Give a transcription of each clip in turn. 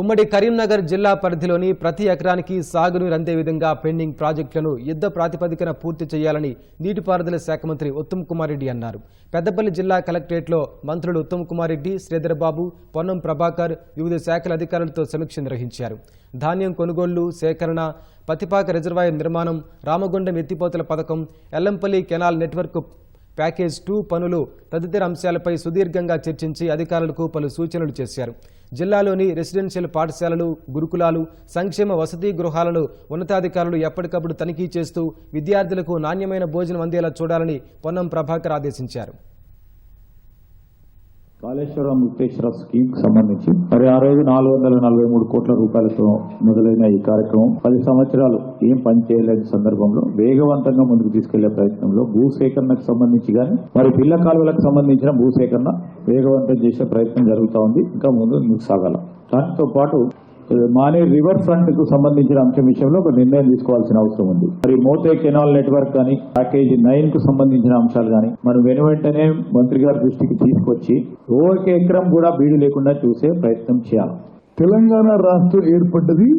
ఉమ్మడి కరీంనగర్ జిల్లా పరిధిలోని ప్రతి ఎకరానికి సాగునీరు అందే విధంగా పెండింగ్ ప్రాజెక్టులను యుద్ధ ప్రాతిపదికన పూర్తి చేయాలని నీటిపారుదల శాఖ మంత్రి ఉత్తమ్ కుమార్ రెడ్డి అన్నారు. పెద్దపల్లి జిల్లా కలెక్టరేట్లో మంత్రులు ఉత్తమ్ కుమార్ రెడ్డి శ్రీధర్బాబు పొన్నం ప్రభాకర్ వివిధ శాఖల అధికారులతో సమీక్ష నిర్వహించారు. ధాన్యం కొనుగోళ్ళు సేకరణ పతిపాక రిజర్వాయర్ నిర్మాణం రామగుండం ఎత్తిపోతల పథకం Yellampalli canal network package two పనులు తదితర అంశాలపై సుదీర్ఘంగా చర్చించి అధికారులకు పలు సూచనలు చేశారు. జిల్లాలోని రెసిడెన్షియల్ పాఠశాలలు గురుకులాలు సంక్షేమ వసతి గృహాలను ఉన్నతాధికారులు ఎప్పటికప్పుడు తనిఖీ చేస్తూ విద్యార్థులకు నాణ్యమైన భోజనం అందేలా చూడాలని పొన్నం ప్రభాకర్ ఆదేశించారు. కాళేశ్వరం ముక్తేశ్వర స్కీమ్కి సంబంధించి మరి ఆ రోజు నాలుగు వందల నలభై మూడు కోట్ల రూపాయలతో మొదలైన ఈ కార్యక్రమం పది సంవత్సరాలు ఏం పని చేయలేని సందర్భంలో వేగవంతంగా ముందుకు తీసుకెళ్ళే ప్రయత్నంలో భూసేకరణకు సంబంధించి కానీ మరి పిల్ల కాలువలకు సంబంధించిన భూసేకరణ వేగవంతం చేసే ప్రయత్నం జరుగుతూ ఉంది. ఇంకా ముందు ముందుకు సాగాల. దానితో పాటు Uh, మానే రివర్ ఫ్రంట్కు సంబంధించిన అంశం విషయంలో ఒక నిర్ణయం తీసుకోవాల్సిన అవసరం ఉంది. మరి మోతే కెనాల్ నెట్వర్క్ కానీ ప్యాకేజీ నైన్కు సంబంధించిన అంశాలు కానీ మనం వెను వెంటనే మంత్రి గారి దృష్టికి తీసుకొచ్చి ఒక ఎకరం కూడా బీడు లేకుండా చూసే ప్రయత్నం చేయాలి. తెలంగాణ రాష్ట్రం ఏర్పడ్డది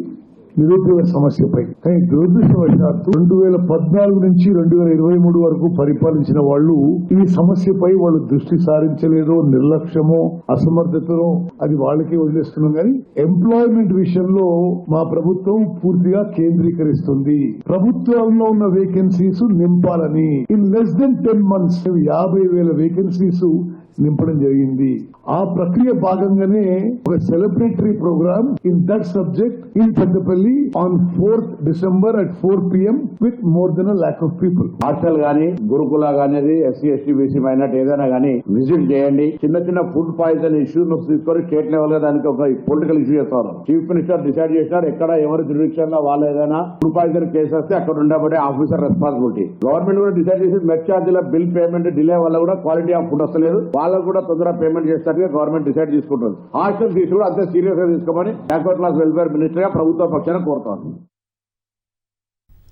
నిరుద్యోగ సమస్యపై. కానీ దురదృష్టవశాత్తు రెండు వేల పద్నాలుగు నుంచి రెండు వేల ఇరవై మూడు వరకు పరిపాలించిన వాళ్ళు ఈ సమస్యపై వాళ్ళు దృష్టి సారించలేదో నిర్లక్ష్యమో అసమర్థతలో అది వాళ్ళకే వదిలేస్తున్నాం. కానీ ఎంప్లాయ్మెంట్ విషయంలో మా ప్రభుత్వం పూర్తిగా కేంద్రీకరిస్తుంది. ప్రభుత్వంలో ఉన్న వేకెన్సీస్ నింపాలని. In less than ten months యాభై వేల వేకెన్సీస్ నింపడం జరిగింది. ఆ ప్రక్రియ భాగంగానే ఒక celebratory program in that subject in Peddapalli on fourth December at four PM with more than lakh of people hostel గానీ గురుకుల గానీ ఎస్సీ ఎస్టీ బీసీ మైనార్టీ ఏదైనా గానీ విజిట్ చేయండి. చిన్న చిన్న ఫుడ్ పాయిజన్ ఇష్యూస్ తీసుకొని స్టేట్ లెవెల్గా దానికి ఒక పొలిటికల్ ఇష్యూ చేస్తారు. చీఫ్ మినిస్టర్ డిసైడ్ చేసినారు ఎక్కడ ఎవరి జ్యుడిక్షన్ వాళ్ళు ఏదైనా ఫుడ్ పాయిజన్ కేసు వస్తే అక్కడ ఉండబడే ఆఫీసర్ రెస్పాన్సిబిలిటీ గవర్నమెంట్ కూడా డిసైడ్ చేసి మెట్ ఛార్జీల బిల్ పేమెంట్ డిలే వల్ల కూడా క్వాలిటీ ఆఫ్ ఫుడ్ వస్తలేదు. వాళ్ళకు కూడా తొందరగా పేమెంట్ చేస్తారని గవర్నమెంట్ డిసైడ్ తీసుకుంటుంది హాస్టల్ ఫీజు కూడా అంతే సీరియస్గా తీసుకోమని బ్యాక్వర్డ్ క్లాస్ వెల్ఫేర్ మినిస్టర్గా ప్రభుత్వ పక్షాన కోరుతోంది.